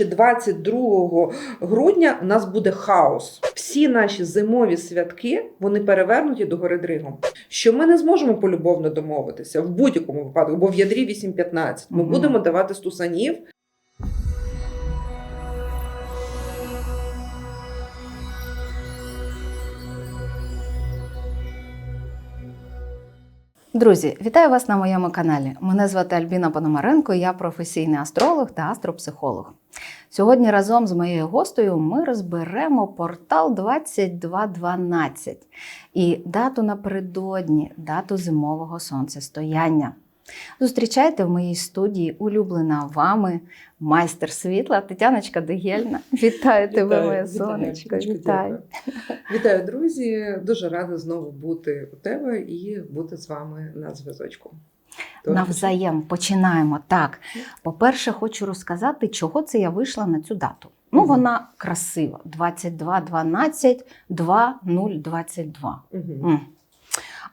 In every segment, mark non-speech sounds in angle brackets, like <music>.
коротше, 22 грудня у нас буде хаос. Всі наші зимові святки вони перевернуті до гори Дригом. Що ми не зможемо полюбовно домовитися в будь-якому випадку, бо в ядрі 8.15 ми угу. будемо давати стусанів. Друзі, вітаю вас на моєму каналі. Мене звати Альбіна Пономаренко, я професійний астролог та астропсихолог. Сьогодні разом з моєю гостею ми розберемо портал 2212 і дату напередодні, дату зимового сонцестояння. Зустрічайте в моїй студії улюблена вами майстер світла Тетяночка Дегельна. Вітаю тебе, вітаю, сонечко. Вітаю. Вітаю, друзі! Дуже рада знову бути у тебе і бути з вами на зв'язочку. Навзаєм починаємо. Так, по-перше, хочу розказати, чого це я вийшла на цю дату. Ну, Мгм. вона красива. 22, 12, 2, 0, 22. Мгм.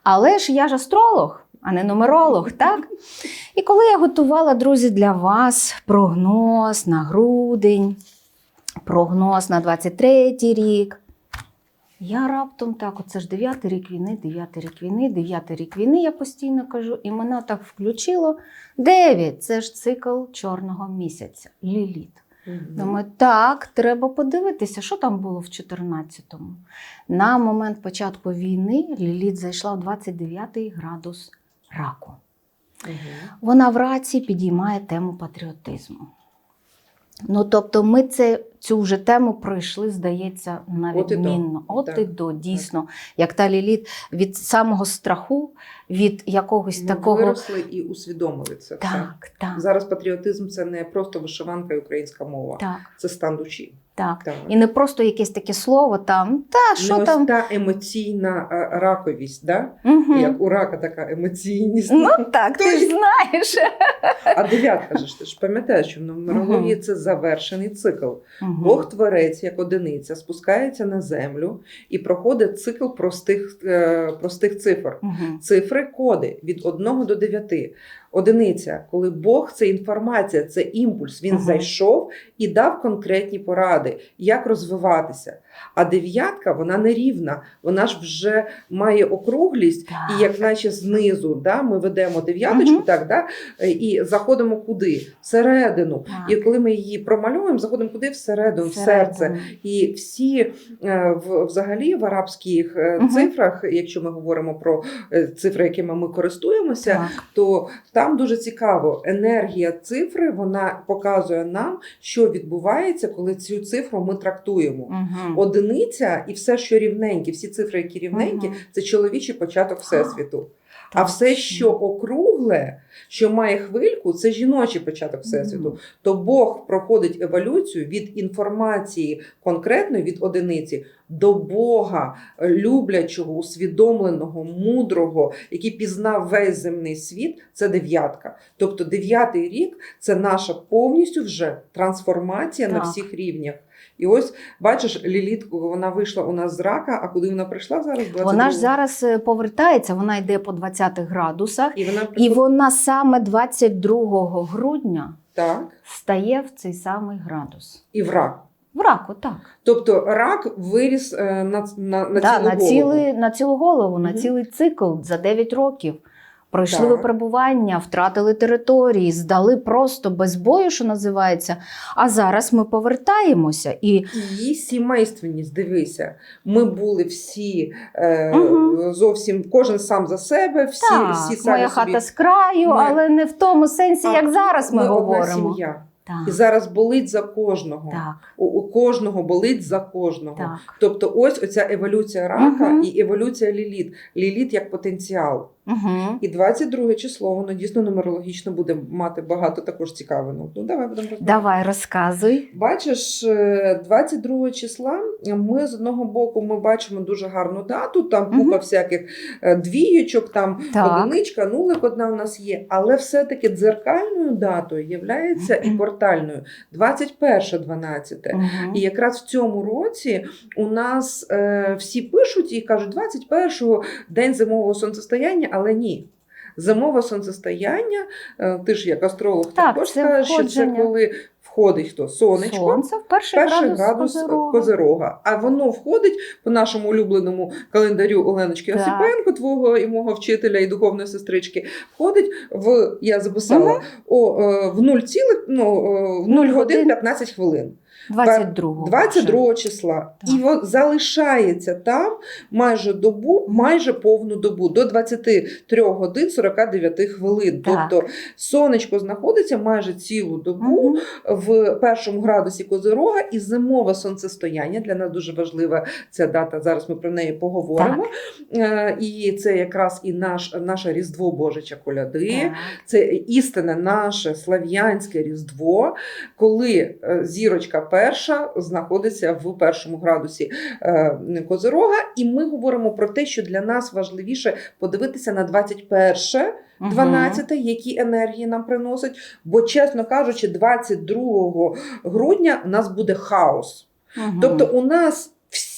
Але ж я ж астролог, а не нумеролог, так? І коли я готувала, друзі, для вас прогноз на грудень, прогноз на 23 рік. Я раптом так, оце ж дев'ятий рік війни, дев'ятий рік війни, дев'ятий рік війни, я постійно кажу, і мене так включило. Дев'ять це ж цикл чорного місяця, ліліт. Мгм. Думаю, так, треба подивитися, що там було в 14-му. На момент початку війни Ліліт зайшла в 29 градус раку. Угу. Вона в раці підіймає тему патріотизму. Ну, тобто, ми це, цю вже тему пройшли, здається, на От і до. відмінно. От Так, і до, дійсно. Як та Ліліт від самого страху, від якогось Ми такого. виросли і усвідомили це. все. Так, так, Зараз патріотизм це не просто вишиванка і українська мова, так, це стан душі. так. Так. І не просто якесь таке слово там, та що Не ось та емоційна раковість, да? Мгм. як у рака така емоційність. Ну так, ти ж знаєш. А дев'ятка ж ти ж пам'ятаєш, що в нумерології це завершений цикл. Мгм. Бог творець як одиниця спускається на землю і проходить цикл простих, е, простих цифр. Угу. Цифри коди від 1 до 9. Одиниця, коли Бог це інформація, це імпульс. Він угу. зайшов і дав конкретні поради, як розвиватися. А дев'ятка вона не рівна, вона ж вже має округлість, Так. і як наче знизу, да, ми ведемо дев'яточку, Мгм. так, да, і заходимо куди? Всередину. Так. І коли ми її промальовуємо, заходимо куди? Всередину, в серце. І всі е, в, взагалі в арабських Мгм. цифрах, якщо ми говоримо про е, цифри, якими ми користуємося, Так. то там дуже цікаво. Енергія цифри вона показує нам, що відбувається, коли цю цифру ми трактуємо. Мгм. Одиниця і все, що рівненьке, всі цифри, які рівненькі, це чоловічий початок всесвіту. А Так. все, що округле, що має хвильку, це жіночий початок всесвіту. То Бог проходить еволюцію від інформації конкретної від одиниці до Бога, люблячого, усвідомленого, мудрого, який пізнав весь земний світ. Це дев'ятка. Тобто дев'ятий рік це наша повністю вже трансформація на всіх рівнях. І ось бачиш, Ліліт, вона вийшла у нас з рака, а куди вона прийшла зараз? Вона ж зараз е, повертається, вона йде по 20 градусах, і вона і вона саме 22 грудня так стає в цей самий градус. і в рак. В раку, так. Тобто рак виріс е, на, на, на, да, цілу на, голову. цілий, на цілу голову, на Мгм. цілий цикл за 9 років. Пройшли Так. випробування, втратили території, здали просто без бою, що називається. А зараз ми повертаємося і Її сімейственність, дивися, ми були всі е, Мгм. зовсім кожен сам за себе, всі, так, всі самі моя собі. хата з краю, Ми- але не в тому сенсі, А як зараз ми, одна говоримо. сім'я. І зараз болить за кожного. так, У, у кожного болить за кожного. так. Тобто, ось оця еволюція рака Мгм. і еволюція ліліт. Ліліт як потенціал. Угу. І 22 число, воно дійсно нумерологічно буде мати багато також цікавого. Ну, давай будемо розбирати. Давай розказуй. Бачиш, е, 22 числа ми з одного боку ми бачимо дуже гарну дату, там купа Мгм. всяких е, там Так. одиничка, нулик одна у нас є. Але все-таки дзеркальною датою є і портальною 21 12 Угу. І якраз в цьому році у нас е, всі пишуть і кажуть 21-го день зимового сонцестояння, але ні. Зимове сонцестояння, е, ти ж як астролог Так, також це скажеш, що це коли входить хто? Сонечко. Сонце в перший, Перший градус, градус Козирога. Козирога. А воно входить по нашому улюбленому календарю Оленочки Так. Осипенко, твого і мого вчителя і духовної сестрички. Входить в я записала о, е, в 0, цілих, ну, е, в 0 Нуль годин годин. 15 хвилин. 22 22 числа. Так. І залишається там майже добу, майже повну добу, до 23 годин 49 хвилин. Так. Тобто сонечко знаходиться майже цілу добу Мгм. в першому градусі Козирога і зимове сонцестояння. Для нас дуже важлива ця дата. Зараз ми про неї поговоримо. Е, І це якраз і наш, наше Різдво Божича коляди. Так. Це істинне наше слав'янське Різдво, коли е, зірочка перша знаходиться в першому градусі е, Козирога. І ми говоримо про те, що для нас важливіше подивитися на 21-е, 12, які енергії нам приносить. Бо, чесно кажучи, 22 грудня у нас буде хаос. Угу. Тобто, у нас всі,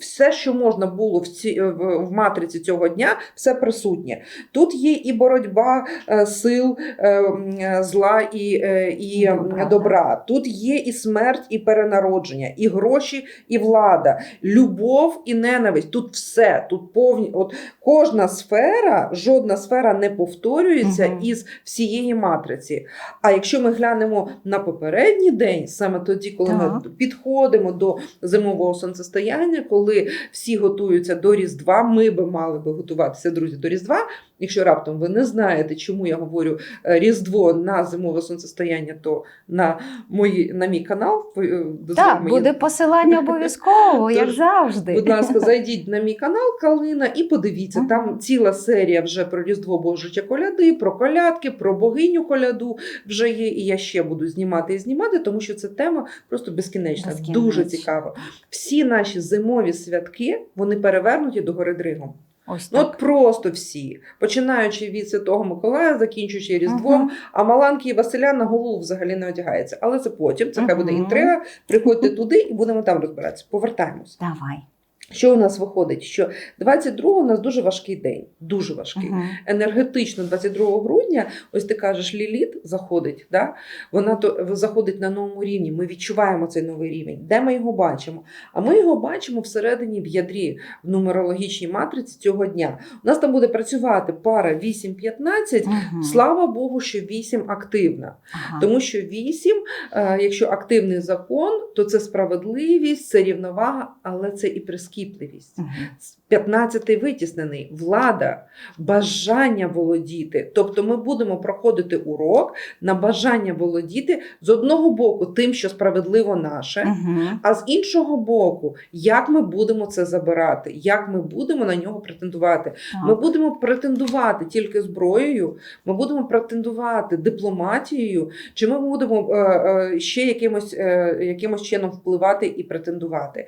все, що можна було в, ці, в, в матриці цього дня, все присутнє. Тут є і боротьба е, сил е, е, зла і, е, і Добра, добра. Тут є і смерть, і перенародження, і гроші, і влада, любов і ненависть. Тут все. Тут повні. От кожна сфера, жодна сфера не повторюється Мгм. із всієї матриці. А якщо ми глянемо на попередній день, саме тоді, коли ми підходимо до зимового сонцестояння, коли всі готуються до Різдва, ми би мали би готуватися, друзі, до Різдва. Якщо раптом ви не знаєте, чому я говорю е, Різдво на зимове сонцестояння, то на, мої, на мій канал е, Так, мені- буде посилання <laughs> обов'язково, як Тож, завжди. Будь ласка, <laughs> зайдіть на мій канал Калина і подивіться. Там ціла серія вже про Різдво Божича коляди, про колядки, про богиню коляду вже є. І я ще буду знімати і знімати, тому що ця тема просто безкінечна, Безкінечно. дуже цікава. Всі наші зимові святки вони перевернуті до гори Дригом. Ось Ну от просто всі, починаючи від Святого Миколая, закінчуючи Різдвом, Мгм. а Маланки і Василя на голову взагалі не одягається. Але це потім. Це хай буде інтрига. Приходьте туди і будемо там розбиратися. Повертаємось. Давай. Що у нас виходить? Що 22 у нас дуже важкий день, дуже важкий. Мгм. Енергетично 22 грудня, ось ти кажеш, ліліт заходить, да? вона то заходить на новому рівні. Ми відчуваємо цей новий рівень. Де ми його бачимо? А ми його бачимо всередині в ядрі в нумерологічній матриці цього дня. У нас там буде працювати пара 8-15. Мгм. Слава Богу, що 8 активна. Ага. Тому що 8, е, якщо активний закон, то це справедливість, це рівновага, але це і прискіпливість. 15-й витіснений влада, бажання володіти. Тобто ми будемо проходити урок на бажання володіти з одного боку тим, що справедливо наше. А з іншого боку, як ми будемо це забирати, як ми будемо на нього претендувати? Ми будемо претендувати тільки зброєю, ми будемо претендувати дипломатією, чи ми будемо е, е, ще якимось, е, якимось чином впливати і претендувати.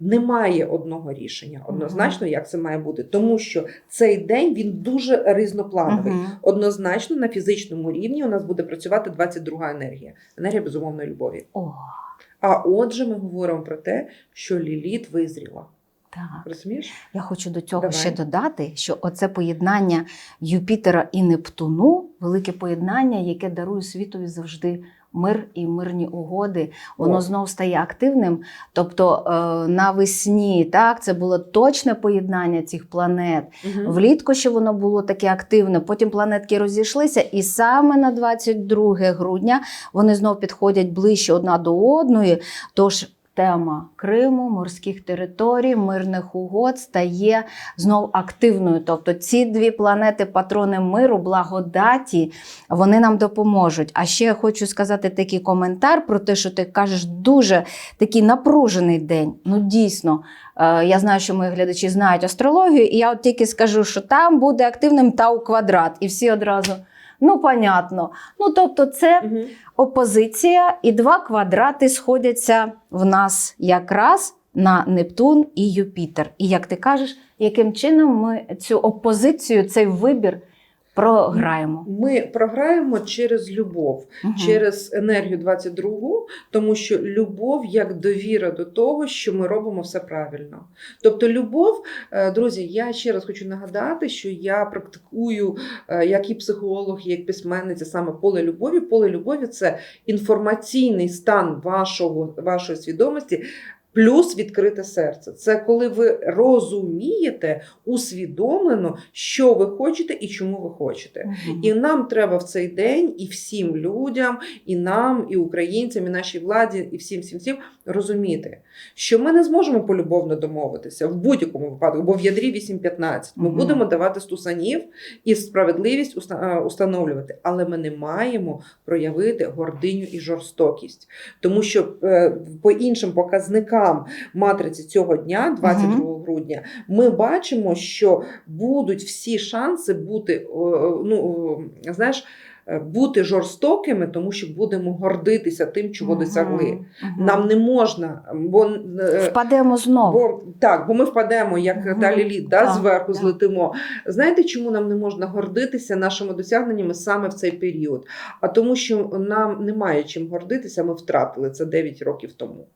Немає одного рішення однозначно, як це має бути, тому що цей день він дуже різноплановий. Однозначно на фізичному рівні у нас буде працювати 22 енергія, енергія безумовної любові. О, А отже, ми говоримо про те, що ліліт визріла. так. Розумієш? Я хочу до цього Давай. ще додати, що оце поєднання Юпітера і Нептуну, велике поєднання, яке дарує світові завжди мир і мирні угоди, воно О. знов стає активним. Тобто е, навесні так, це було точне поєднання цих планет. Угу. Влітку ще воно було таке активне. Потім планетки розійшлися, і саме на 22 грудня вони знов підходять ближче одна до одної. Тож тема Криму, морських територій, мирних угод стає знов активною. Тобто ці дві планети, патрони миру, благодаті, вони нам допоможуть. А ще я хочу сказати такий коментар про те, що ти кажеш, дуже такий напружений день. Ну дійсно. Е, Я знаю, що мої глядачі знають астрологію, і я от тільки скажу, що там буде активним тау квадрат. І всі одразу, ну, понятно. Ну, тобто, це Угу. опозиція, і два квадрати сходяться в нас якраз на Нептун і Юпітер. І як ти кажеш, яким чином ми цю опозицію, цей вибір програємо. Ми програємо через любов, Мгм. через енергію 22, тому що любов як довіра до того, що ми робимо все правильно. Тобто, любов, е, друзі, я ще раз хочу нагадати, що я практикую е, як і психолог, як письменниця саме поле любові. Поле любові це інформаційний стан вашого, вашої свідомості. Плюс відкрите серце. Це коли ви розумієте усвідомлено, що ви хочете і чому ви хочете. Мгм. І нам треба в цей день, і всім людям, і нам, і українцям, і нашій владі, і всім всім всім розуміти, що ми не зможемо полюбовно домовитися в будь-якому випадку, бо в ядрі 8-15 ми Мгм. будемо давати стусанів і справедливість е, установлювати, але ми не маємо проявити гординю і жорстокість, тому що е, по іншим показникам матриці цього дня, 22 грудня, ми бачимо, що будуть всі шанси бути, ну знаєш, е, бути жорстокими, тому що будемо гордитися тим, чого Мгм. досягли. Мгм. Нам не можна, бо, е, впадемо знову. бо так, бо ми впадемо, як Мгм. далі лід, да, Так, зверху так. злетимо. Знаєте, чому нам не можна гордитися нашими досягненнями саме в цей період? А тому, що нам немає чим гордитися, ми втратили це 9 років тому.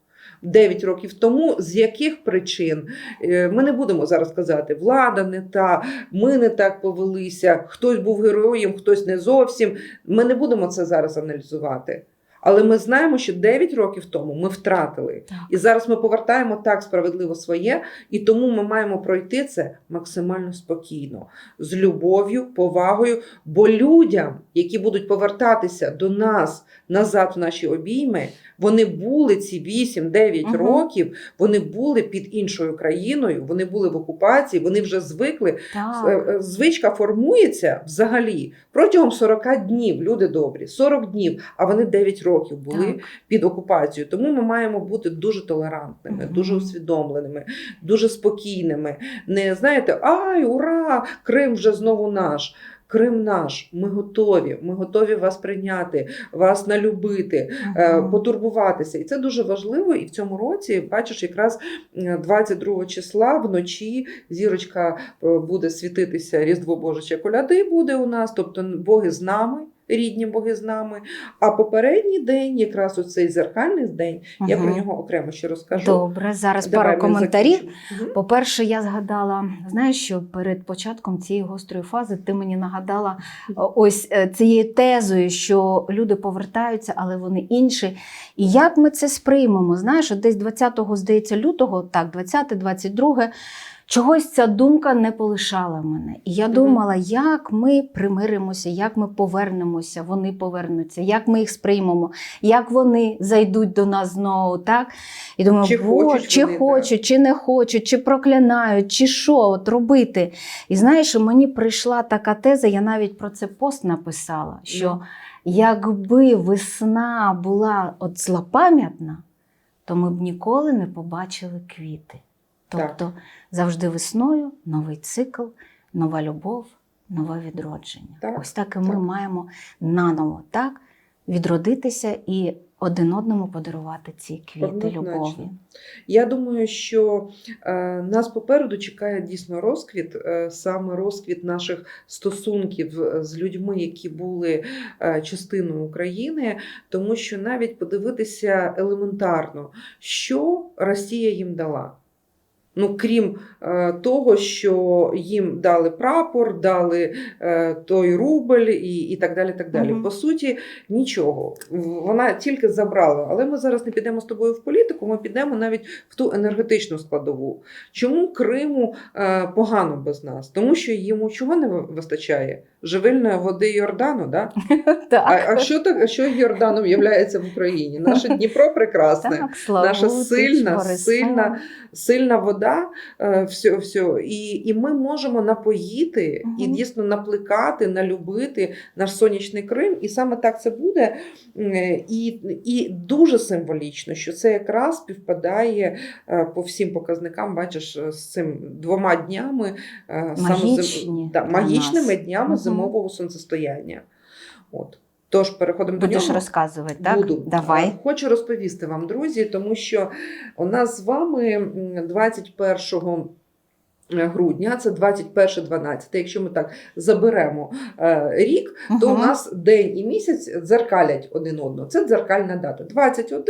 9 років тому, з яких причин Е, ми не будемо зараз казати, влада не та, ми не так повелися, хтось був героєм, хтось не зовсім. Ми не будемо це зараз аналізувати. Але ми знаємо, що 9 років тому ми втратили. Так. І зараз ми повертаємо так справедливо своє, і тому ми маємо пройти це максимально спокійно, з любов'ю, повагою. Бо людям, які будуть повертатися до нас назад в наші обійми, вони були ці 8-9 Мгм. років, вони були під іншою країною, вони були в окупації, вони вже звикли. Так. Е, е, Звичка формується взагалі протягом 40 днів, люди добрі, 40 днів, а вони 9 років були Так. під окупацією. Тому ми маємо бути дуже толерантними, Мгм. дуже усвідомленими, дуже спокійними. Не знаєте, ай, ура! Крим вже знову наш. Крим наш, ми готові. Ми готові вас прийняти, вас налюбити, е, Мгм. потурбуватися. І це дуже важливо. І в цьому році, бачиш, якраз е, 22 числа вночі зірочка е, буде світитися Різдво Божича коляди буде у нас, тобто боги з нами. Рідні боги з нами. А попередній день, якраз оцей зеркальний день, я про нього окремо ще розкажу. Добре, зараз Давай пару коментарів. Мгм. По-перше, я згадала, знаєш, що перед початком цієї гострої фази ти мені нагадала ось е, цією тезою, що люди повертаються, але вони інші. І як ми це сприймемо? Знаєш, от десь 20-го, здається, лютого, так, 20-22, чогось ця думка не полишала мене. І я думала, як ми примиримося, як ми повернемося, вони повернуться, як ми їх сприймемо, як вони зайдуть до нас знову. так? І думаю, Чи хочуть чи вони, хочуть, чи не хочуть, чи проклянають, чи що от робити. І знаєш, мені прийшла така теза, я навіть про це пост написала, що Ну. якби весна була от злопам'ятна, то ми б ніколи не побачили квіти. Тобто завжди весною новий цикл, нова любов, нове відродження. Так, Ось так і ми так. маємо наново так відродитися і один одному подарувати ці квіти любові. Я думаю, що е, нас попереду чекає дійсно розквіт, е, саме розквіт наших стосунків з людьми, які були е, частиною України, тому що навіть подивитися елементарно, що Росія їм дала. Ну, крім е, того, що їм дали прапор, дали е, той рубль і, і так далі. так далі. Мгм. По суті, нічого. Вона тільки забрала. Але ми зараз не підемо з тобою в політику, ми підемо навіть в ту енергетичну складову. Чому Криму е, погано без нас? Тому що йому чого не вистачає? Живильної води Йордану, да? <laughs> Так, А, а що так, що Йорданом є в Україні? Наше Дніпро прекрасне. наша сильна, сильна, сильна вода, е, все, все. І, і ми можемо напоїти і дійсно наплекати, налюбити наш сонячний Крим. І саме так це буде. Е, І, і дуже символічно, що це якраз співпадає е, по всім показникам, бачиш, е, з цим двома днями, е, саме зим- да, магічними нас. днями Мгм. зимового сонцестояння. От. Тож переходимо до Будеш розказувати, так? Буду. Давай. Е, Хочу розповісти вам, друзі, тому що у нас з вами 21 грудня, це 21-12. Якщо ми так заберемо е, рік, то у нас день і місяць дзеркалять один одного. Це дзеркальна дата. 21,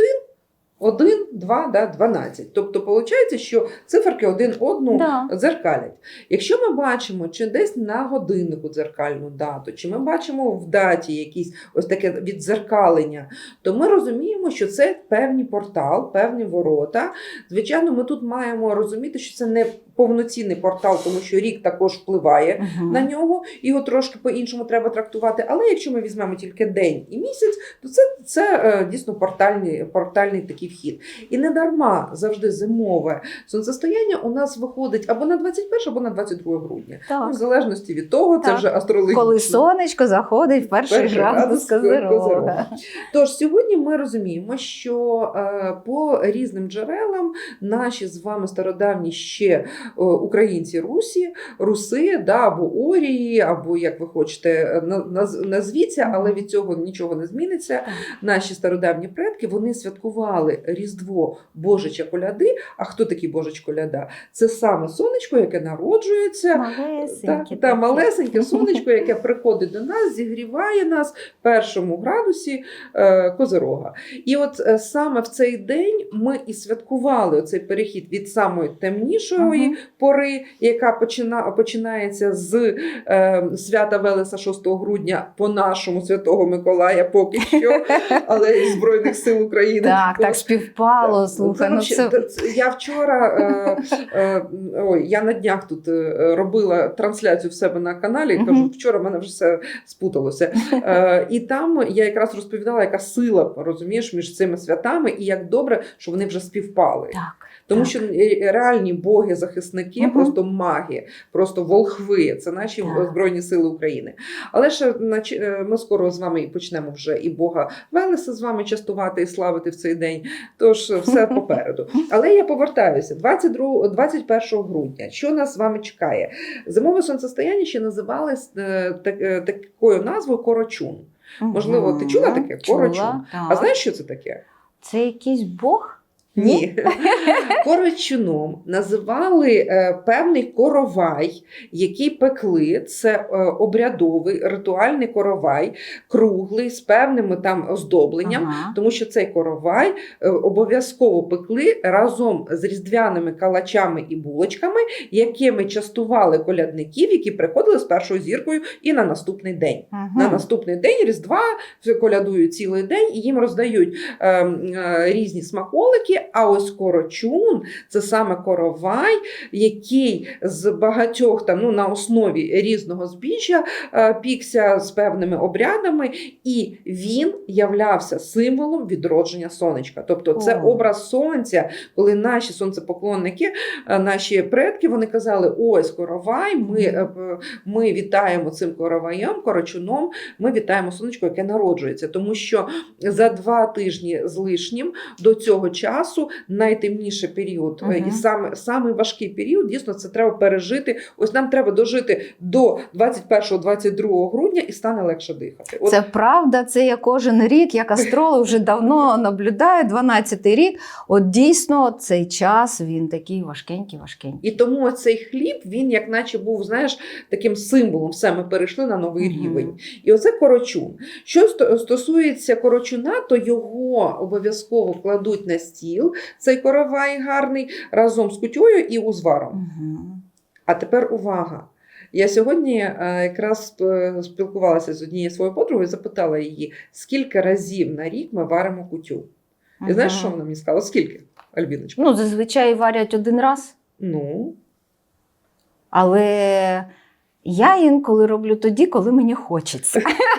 1, 2, да, 12. Тобто, виходить, що циферки один одну Да. дзеркалять. Якщо ми бачимо чи десь на годиннику дзеркальну дату, чи ми бачимо в даті якісь ось таке віддзеркалення, то ми розуміємо, що це певний портал, певні ворота. Звичайно, ми тут маємо розуміти, що це не повноцінний портал, тому що рік також впливає Мгм. на нього, його трошки по-іншому треба трактувати. Але якщо ми візьмемо тільки день і місяць, то це, це е, дійсно портальний, портальний такий вхід. І не дарма завжди зимове сонцестояння у нас виходить або на 21, або на 22 грудня. Ну, в залежності від того, це вже астрологічно. Коли сонечко заходить в перший, Перший градус Козирога. Тож сьогодні ми розуміємо, що е, по різним джерелам наші з вами стародавні ще українці Русі, руси, да, або орії, або як ви хочете, е, на- наз- назвіться, але від цього нічого не зміниться. Наші стародавні предки вони святкували Різдво Божича коляди. А хто такий Божич коляда? Це саме сонечко, яке народжується. Малесенькі Так, та, малесеньке сонечко, яке приходить до нас, зігріває нас в першому градусі е, Козирога. І от е, саме в цей день ми і святкували цей перехід від самої темнішої. Пори, яка почина, починається з е, свята Велеса 6 грудня по нашому святого Миколая, поки що, <laughs> але і Збройних сил України. Так, так співпало. Слухай, ну це Я вчора е, е, ой, я на днях тут е, робила трансляцію в себе на каналі. Кажу, вчора в мене вже все спуталося. Е, і там я якраз розповідала, яка сила розумієш між цими святами, і як добре, що вони вже співпали. так. Тому так. що е, реальні боги-захисники, Мгм. просто маги, просто волхви. Це наші Так. Збройні Сили України. Але ще е, ми скоро з вами і почнемо вже і Бога Велеса з вами частувати і славити в цей день. Тож е, все <laughs> попереду. Але я повертаюся 22, 21 грудня. Що нас з вами чекає? Зимове сонцестояння ще називали так- такою назвою Корочун. Можливо, ти чула таке? Чула, Корочун. так. А знаєш, що це таке? Це якийсь бог? Ні. <laughs> Корочуном називали е, певний коровай, який пекли. Це е, обрядовий ритуальний коровай, круглий, з певними там оздобленням. Ага. Тому що цей коровай е, обов'язково пекли разом з різдвяними калачами і булочками, якими частували колядників, які приходили з першою зіркою і на наступний день. Мгм. На наступний день Різдва колядують цілий день і їм роздають е, е, різні смаколики. А ось корочун це саме коровай, який з багатьох там ну на основі різного збіжжя е, пікся з певними обрядами, і він являвся символом відродження сонечка. Тобто, це О. образ сонця, коли наші сонцепоклонники, е, наші предки, вони казали: ось коровай, ми, е, ми вітаємо цим короваєм, корочуном, ми вітаємо сонечко, яке народжується, тому що за два тижні з лишнім до цього часу найтемніший період, Мгм. і саме самий важкий період, дійсно, це треба пережити. Ось нам треба дожити до 21-22 грудня і стане легше дихати. От Це правда, це я кожен рік, як <laughs> астролог вже давно наблюдаю, 12-й рік. От дійсно цей час він такий важкенький, важкенький. І тому цей хліб, він як наче був, знаєш, таким символом. Все, ми перейшли на новий Мгм. рівень. І оце корочун. Що стосується корочуна, то його обов'язково кладуть на стіл, цей коровай гарний, разом з кутьою і узваром. Мгм. А тепер увага. Я сьогодні е, якраз спілкувалася з однією своєю подругою і запитала її, скільки разів на рік ми варимо кутю. І знаєш, що вона мені сказала? Скільки, Альбіночка? Ну, зазвичай варять один раз, Ну, але я інколи роблю тоді, коли мені хочеться. <laughs>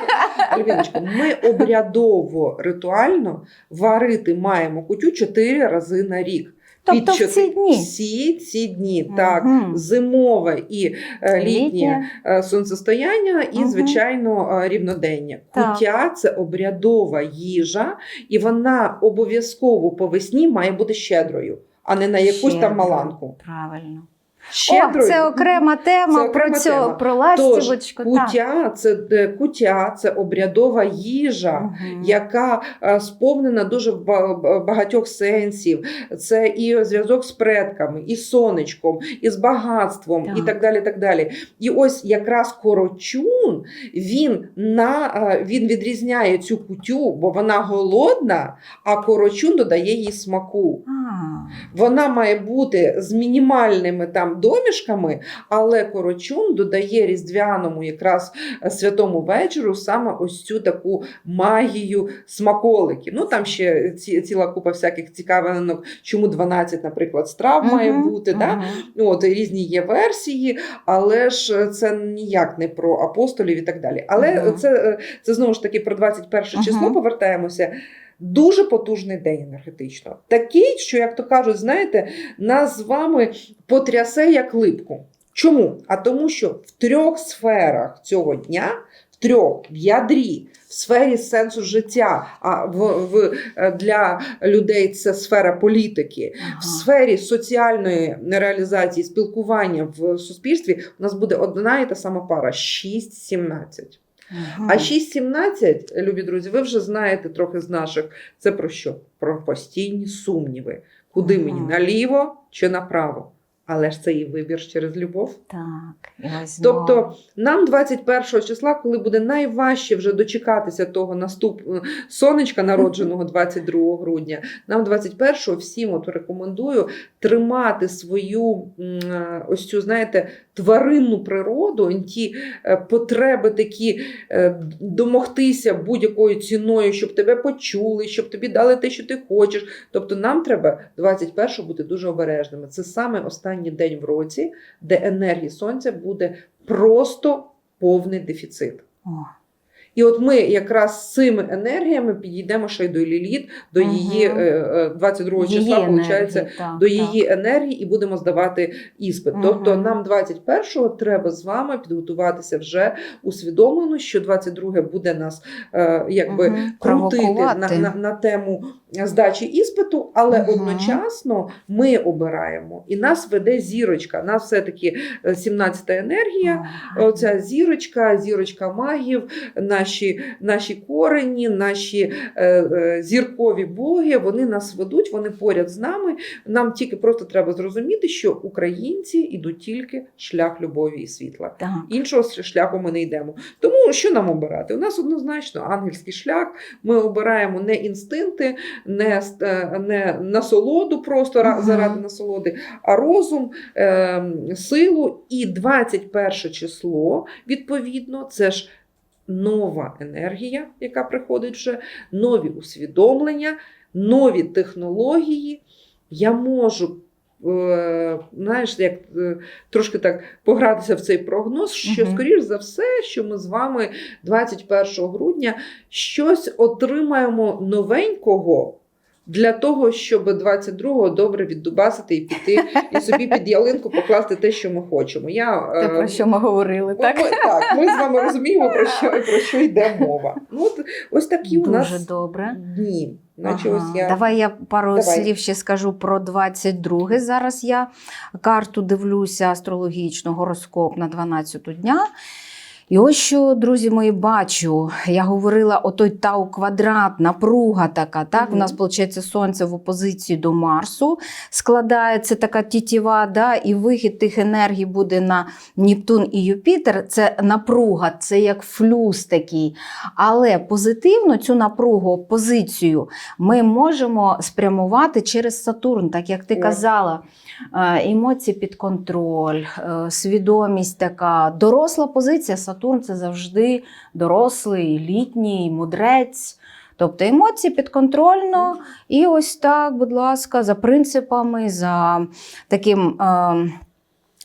Альбіночка, ми обрядово ритуально варити маємо кутю 4 рази на рік. Тобто в чотир- ці дні. Всі ці дні, так. Зимове і е, літнє е, сонцестояння, і, Мгм. звичайно, е, рівнодення. Так. Куття це обрядова їжа, і вона обов'язково по весні має бути щедрою, а не на якусь Щедро. там маланку. Правильно. Щедрою. О, це окрема тема Це окрема про цю тема. про ластівочку. так. Куття це е, куття, це обрядова їжа. Мгм. Яка е, сповнена дуже ба- ба- багатьох сенсів, це і зв'язок з предками, і сонечком, і з багатством, Так. і так далі. так далі. І ось якраз корочун він на е, він відрізняє цю кутю, бо вона голодна, а корочун додає їй смаку. Вона має бути з мінімальними там домішками, але корочун додає різдвяному якраз е, святому вечору саме ось цю таку магію смаколиків. Ну там ще ці, ціла купа всяких цікавинок, чому 12, наприклад, страв має бути. Да? мгм. Ну, От різні є версії, але ж це ніяк не про апостолів і так далі. Але Мгм. це, е, це знову ж таки про 21 число Мгм. повертаємося. Дуже потужний день енергетично. Такий, що, як то кажуть, знаєте, нас з вами потрясе як липку. Чому? А тому, що в трьох сферах цього дня, в трьох, в ядрі, в сфері сенсу життя, а в, в, е, для людей це сфера політики, Ага. в сфері соціальної реалізації спілкування в суспільстві у нас буде одна і та сама пара 6-17. Мгм. А 6-17, любі друзі, ви вже знаєте трохи з наших. Це про що? Про постійні сумніви. Куди Ага. мені наліво чи направо? Але ж це і вибір через любов. Так, і ось. Тобто нам 21 числа, коли буде найважче вже дочекатися того наступ сонечка, народженого 22 грудня, нам 21-го всім от рекомендую тримати свою е, ось цю, знаєте, тваринну природу, ті е, потреби такі е, домогтися будь-якою ціною, щоб тебе почули, щоб тобі дали те, що ти хочеш. Тобто нам треба 21-го бути дуже обережними. Це саме останній день в році, де енергії сонця буде просто повний дефіцит. О, І от ми якраз з цими енергіями підійдемо ще й до Ліліт, до Мгм. її е, е, 22 її числа, енергії, так, до так. її енергії і будемо здавати іспит. Мгм. Тобто нам 21-го треба з вами підготуватися вже усвідомлено, що 22 буде нас е, якби Мгм. крутити на, на, на тему здачі іспиту, але Мгм. одночасно ми обираємо і нас веде зірочка. Нас все-таки 17-та енергія. Ага. Оця зірочка, зірочка магів, наші, наші корені, наші е, е, зіркові боги, вони нас ведуть, вони поряд з нами. Нам тільки просто треба зрозуміти, що українці йдуть тільки шлях любові і світла. Так. Іншого шляху ми не йдемо. Тому що нам обирати? У нас однозначно ангельський шлях. Ми обираємо не інстинкти, не, е, не насолоду просто заради насолоди, а розум, е, силу. І 21 число, відповідно, це ж нова енергія, яка приходить вже, нові усвідомлення, нові технології. Я можу. Е, Знаєш, як е, трошки так погратися в цей прогноз, що, Мгм. скоріш за все, що ми з вами 21 грудня щось отримаємо новенького для того, щоб 22-го добре віддубасити і піти, і собі під ялинку покласти те, що ми хочемо. Я, Те, е, про що ми говорили, ми- так? Ми, так, ми з вами розуміємо, про що, про що йде мова. Ну, от, ось такі у Дуже нас добре. дні. Наче Ага. ось я... Давай я пару Давай. слів ще скажу про 22. Зараз я карту дивлюся астрологічну гороскоп на 12 дня. І ось що, друзі мої, бачу. Я говорила, отой тау квадрат, напруга така. Так, Мгм. у нас виходить сонце в опозиції до Марсу. Складається така тітіва, да, і вихід тих енергій буде на Нептун і Юпітер. Це напруга, це як флюс такий. Але позитивно цю напругу, позицію ми можемо спрямувати через Сатурн, так як ти казала. Е, Емоції під контроль, е, свідомість така. Доросла позиція. Сатурн це завжди дорослий, літній, мудрець. Тобто емоції підконтрольно, і ось так, будь ласка, за принципами, за таким е,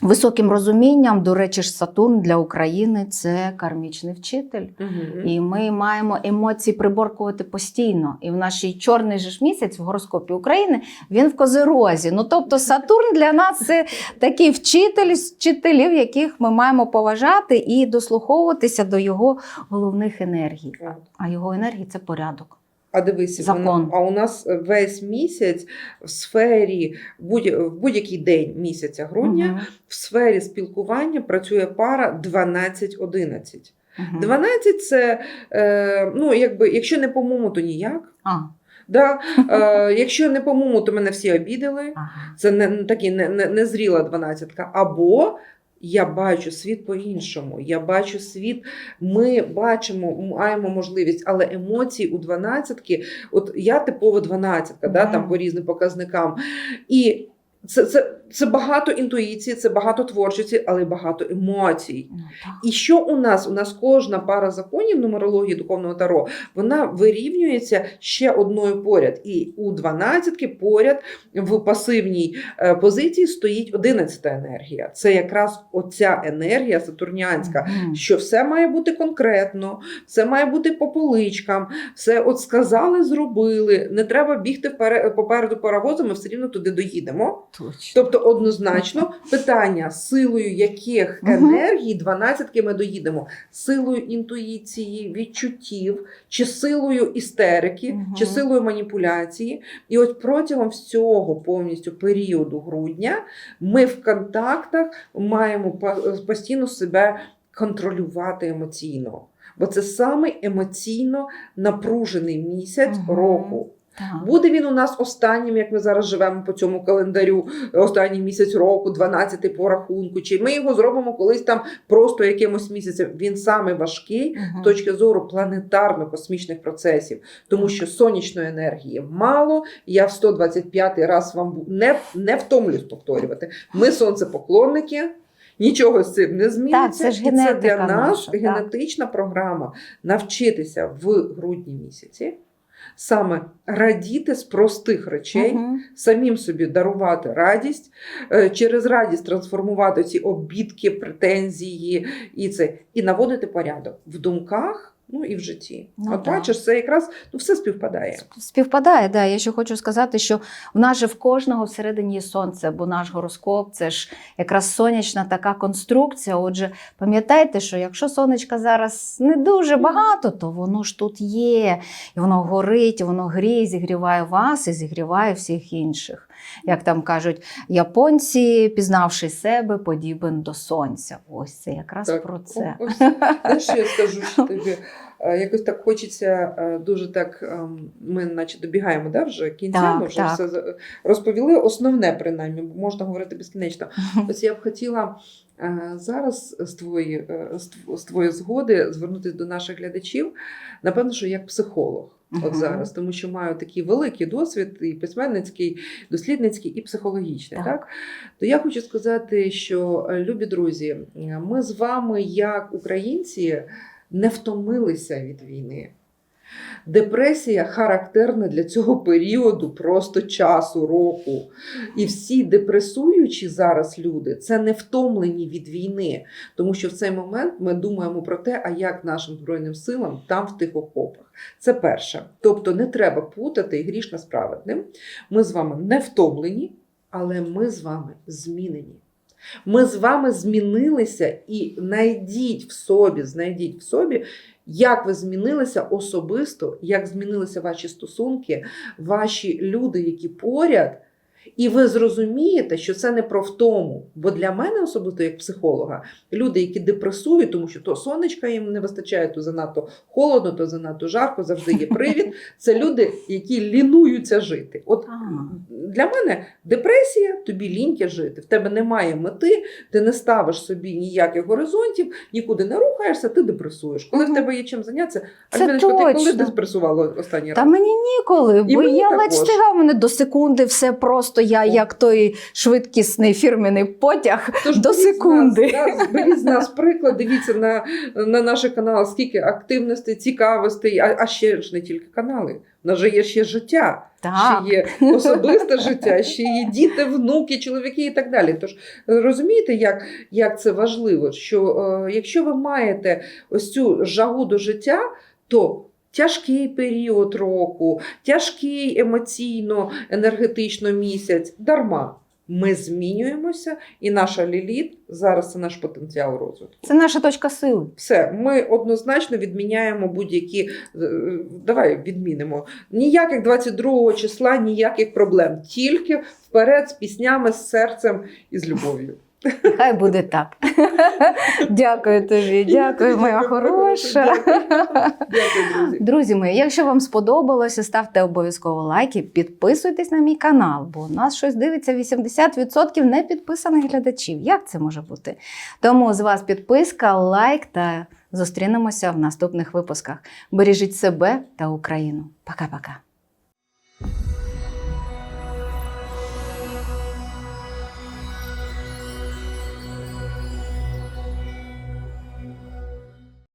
високим розумінням. До речі, ж Сатурн для України це кармічний вчитель. Мгм. І ми маємо емоції приборкувати постійно. І в нашій чорний же ж місяць в гороскопі України він в козирозі. Ну тобто Сатурн для нас це такий вчитель з вчителів, яких ми маємо поважати і дослуховуватися до його головних енергій. А його енергії це порядок. А дивися, Закон. а у нас весь місяць в сфері будь, в будь-який день місяця грудня Мгм. в сфері спілкування працює пара 12-11. Мгм. 12 це е, ну, якби, якщо не по муму, то ніяк. А, Да? Е, якщо не по муму, то мене всі обідали. ага. Це не не такі не, не, незріла дванадцятка. Або я бачу світ по-іншому. Я бачу світ, ми бачимо, маємо можливість, але емоції у дванадцятки, от я типова дванадцятка, да, там по різним показникам. І це, це, це багато інтуїції, це багато творчості, але й багато емоцій. Ну. І що у нас? У нас кожна пара законів нумерології духовного таро, вона вирівнюється ще одною поряд. І у 12 поряд в пасивній е, позиції стоїть 11 енергія. Це якраз оця енергія сатурнянська. Що все має бути конкретно, все має бути по поличкам, все от сказали, зробили. Не треба бігти попереду паровозом, ми все рівно туди доїдемо. Точно. Тобто, однозначно, питання, силою яких енергій 12 ми доїдемо? Силою інтуїції, відчуттів, чи силою істерики, Мгм. чи силою маніпуляції. І от протягом всього повністю періоду грудня ми в контактах маємо постійно себе контролювати емоційно. Бо це саме емоційно напружений місяць Мгм. року. Так. Буде він у нас останнім, як ми зараз живемо по цьому календарю, останній місяць року, 12 по рахунку, чи ми його зробимо колись там просто якимось місяцем. Він саме важкий Мгм. з точки зору планетарно-космічних процесів, тому що сонячної енергії мало. Я в 125 раз вам не, не втомлюсь повторювати. Ми сонцепоклонники. Нічого з цим не зміниться. Так, це ж І це для нас наша, так. генетична програма навчитися в грудні місяці саме радіти з простих речей, угу. самим собі дарувати радість, е, через радість трансформувати ці обідки, претензії і це, і наводити порядок в думках. Ну і в житті. Ну, От так. бачиш, це якраз ну, все співпадає. Співпадає, да. Я ще хочу сказати, що в нас же в кожного всередині є сонце, бо наш гороскоп це ж якраз сонячна така конструкція. Отже, пам'ятайте, що якщо сонечка зараз не дуже багато, то воно ж тут є, і воно горить, і воно гріє, зігріває вас і зігріває всіх інших. Як там кажуть, японці, пізнавши себе, подібен до сонця. Ось це якраз Так. про це. Ось, знаєш, я скажу що тобі. Е, Якось так хочеться е, дуже так. ем, Ми, наче, добігаємо да, вже кінця. Так, ми вже так. все розповіли. Основне, принаймні, можна говорити безкінечно. <laughs> Ось я б хотіла е, зараз з твої, з тв- з твоєї згоди звернутися до наших глядачів, напевно, що як психолог. От Мгм. зараз, тому що маю такий великий досвід, і письменницький, дослідницький, і психологічний. Так. Так. То я хочу сказати, що е, любі друзі, е, ми з вами, як українці, не втомилися від війни. Депресія характерна для цього періоду просто часу року. І всі депресуючі зараз люди це не втомлені від війни, тому що в цей момент ми думаємо про те, а як нашим збройним силам там в тих окопах. Це перше. Тобто не треба путати грішно з праведним. Ми з вами не втомлені, але ми з вами змінені. Ми з вами змінилися і знайдіть в собі, знайдіть в собі, як ви змінилися особисто, як змінилися ваші стосунки, ваші люди, які поряд. І ви зрозумієте, що це не про втому. Бо для мене, особисто як психолога, люди, які депресують, тому що то сонечка їм не вистачає, то занадто холодно, то занадто жарко, завжди є привід. <laughs> Це люди, які лінуються жити. От А. для мене депресія, тобі ліньки жити. В тебе немає мети, ти не ставиш собі ніяких горизонтів, нікуди не рухаєшся, ти депресуєш. Коли Мгм. в тебе є чим зайнятися, Це ти коли депресувала останній Та раз? мені ніколи, бо мені я ледь також. встигав мене до секунди, все просто я, О. як той швидкісний фірменний потяг. Тож до секунди. Нас, да, беріть з нас приклад, дивіться на, на наш канал, скільки активностей, цікавостей, а, а ще ж не тільки канали. У нас же є ще життя, Так. ще є особисте життя, ще є діти, внуки, чоловіки і так далі. Тож розумієте, як, як це важливо, що е, якщо ви маєте ось цю жагу до життя, то тяжкий період року, тяжкий емоційно, енергетично місяць дарма. Ми змінюємося, і наша ліліт зараз це наш потенціал розвитку. Це наша точка сили. Все, ми однозначно відміняємо будь-які. е, Давай відмінимо. Ніяких 22 числа, ніяких проблем. Тільки вперед з піснями, з серцем і з любов'ю. Хай буде так. Дякую тобі, дякую, моя хороша. Друзі. Мої, якщо вам сподобалося, ставте обов'язково лайки, підписуйтесь на мій канал, бо у нас щось дивиться 80% не підписаних глядачів. Як це може бути? Тому з вас підписка, лайк та зустрінемося в наступних випусках. Бережіть себе та Україну. Пока-пока.